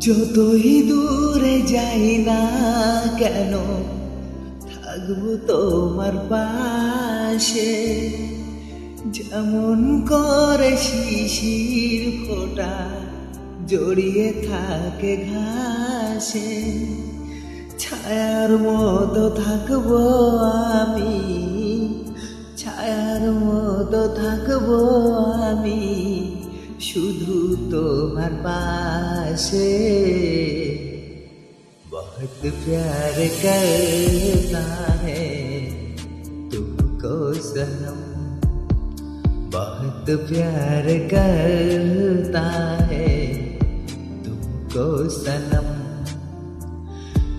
যতই দূরে যাই না কেন, থাকব তোমার পাশে। যেমন করে শিশির ফোটা জড়িয়ে থাকে ঘাসে, ছায়ার মতো থাকব আমি, ছায়ার মতো থাকব আমি, শুধু তোমার পাশে बहुत प्यार करता है। तुमको सनम बहुत प्यार करता है। तुमको सनम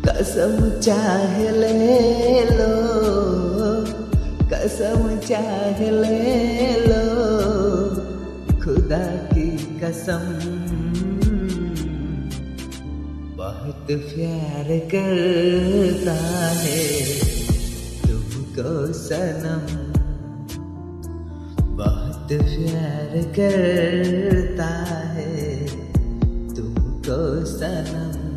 कसम चाहे ले लो, कसम चाहे ले लो। खुदा की कसम बहुत प्यार करता है तुमको सनम। बहुत प्यार करता है तुमको सनम।